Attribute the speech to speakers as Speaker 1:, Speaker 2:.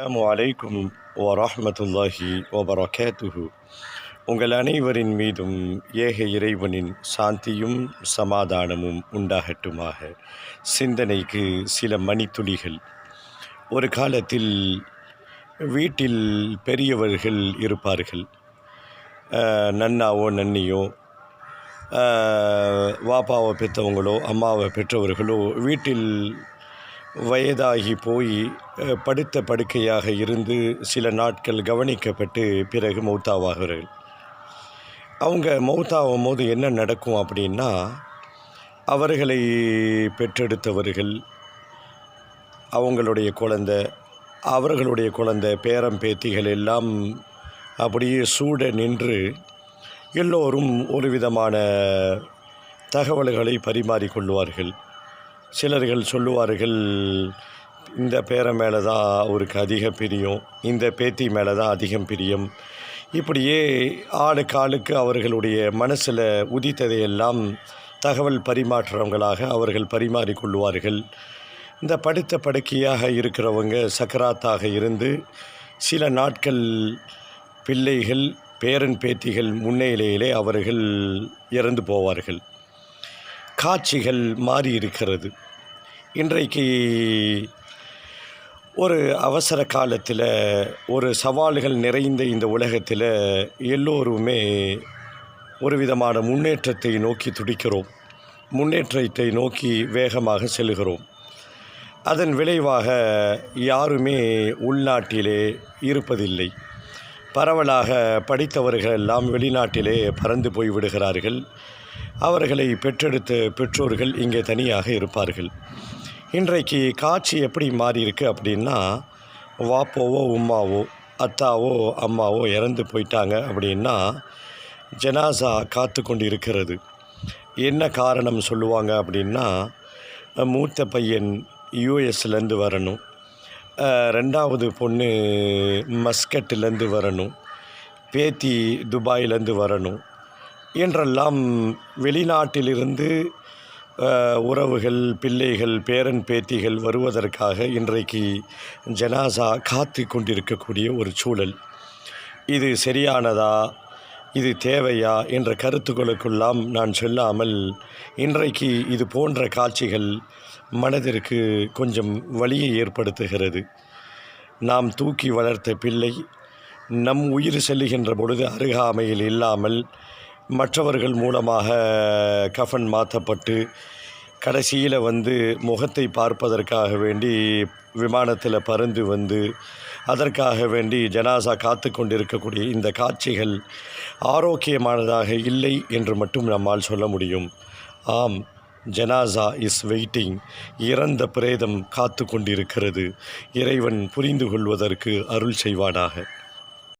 Speaker 1: அஸ்லாம் வலைக்கும் வரமத்துல்லாஹி வபரகாத்துஹு உங்கள் அனைவரின் மீதும் ஏக இறைவனின் சாந்தியும் சமாதானமும் உண்டாகட்டுமாக. சிந்தனைக்கு சில மணித்துளிகள். ஒரு காலத்தில் வீட்டில் பெரியவர்கள் இருப்பார்கள். நன்னாவோ நன்னியோ வாப்பாவை பெற்றவங்களோ அம்மாவை பெற்றவர்களோ வீட்டில் வயதாகி போய் படுத்த படுக்கையாக இருந்து சில நாட்கள் கவனிக்கப்பட்டு பிறகு மௌத்தாவாகிறார்கள். அவங்க மௌத்தாகும் போது என்ன நடக்கும் அப்படின்னா அவர்களை பெற்றெடுத்தவர்கள் அவங்களுடைய குழந்த அவர்களுடைய குழந்தை பேரம் பேத்திகள் எல்லாம் அப்படியே சூட நின்று எல்லோரும் ஒரு விதமான தகவல்களை பரிமாறிக்கொள்வார்கள். சிலர்கள் சொல்லுவார்கள் இந்த பேரை மேலே தான் அவருக்கு அதிக பிரியம் இந்த பேத்தி மேலே தான் அதிகம் பிரியம். இப்படியே ஆளுக்கு ஆளுக்கு அவர்களுடைய மனசில் உதித்ததையெல்லாம் தகவல் பரிமாற்றவங்களாக அவர்கள் பரிமாறிக்கொள்வார்கள். இந்த படுத்த படுக்கையாக இருக்கிறவங்க சக்கராத்தாக இருந்து சில நாட்கள் பிள்ளைகள் பேரன் பேத்திகள் முன்னிலையிலே அவர்கள் இறந்து போவார்கள். காட்சிகள் மாறி இருக்கிறது இன்றைக்கு ஒரு அவசர காலத்தில் ஒரு சவால்கள் நிறைந்த இந்த உலகத்தில் எல்லோருமே ஒரு விதமான முன்னேற்றத்தை நோக்கி துடிக்கிறோம். முன்னேற்றத்தை நோக்கி வேகமாக செல்கிறோம். அதன் விளைவாக யாருமே உள்நாட்டிலே இருப்பதில்லை. பரவலாக படித்தவர்கள் எல்லாம் வெளிநாட்டிலே பறந்து போய் விடுகிறார்கள். அவர்களை பெற்றெடுத்த பெற்றோர்கள் இங்கே தனியாக இருப்பார்கள். இன்றைக்கு காட்சி எப்படி மாறியிருக்கு அப்படின்னா வாப்போவோ உம்மாவோ அத்தாவோ அம்மாவோ இறந்து போயிட்டாங்க அப்படின்னா ஜனாசா காத்து கொண்டு இருக்கிறது என்ன காரணம் சொல்லுவாங்க அப்படின்னா மூத்த பையன் யூஎஸ்லேருந்து வரணும். ரெண்டாவது பொண்ணு மஸ்கட்லேருந்து வரணும். பேத்தி துபாயிலேருந்து வரணும். என்றெல்லாம் வெளிநாட்டிலிருந்து உறவுகள் பிள்ளைகள் பேரன் பேத்திகள் வருவதற்காக இன்றைக்கு ஜனாசா காத்து கொண்டிருக்கக்கூடிய ஒரு சூழல். இது சரியானதா? இது தேவையா? என்ற கருத்துக்களுக்கெல்லாம் நான் சொல்லாமல் இன்றைக்கு இது போன்ற காட்சிகள் மனதிற்கு கொஞ்சம் வலியை ஏற்படுத்துகிறது. நாம் தூக்கி வளர்த்த பிள்ளை நம் உயிர் செல்லுகின்ற பொழுது அருகாமையில் இல்லாமல் மற்றவர்கள் மூலமாக கஃபன் மாற்றப்பட்டு கடைசியில் வந்து முகத்தை பார்ப்பதற்காக வேண்டி விமானத்தில் பறந்து வந்து அதற்காக வேண்டி ஜனாசா காத்து கொண்டிருக்கக்கூடிய இந்த காட்சிகள் ஆரோக்கியமானதாக இல்லை என்று மட்டும் நம்மால் சொல்ல முடியும். ஆம் ஜனாசா இஸ் வெயிட்டிங் இறந்த பிரேதம் காத்து கொண்டிருக்கிறது. இறைவன் புரிந்து கொள்வதற்கு அருள் செய்வானாக.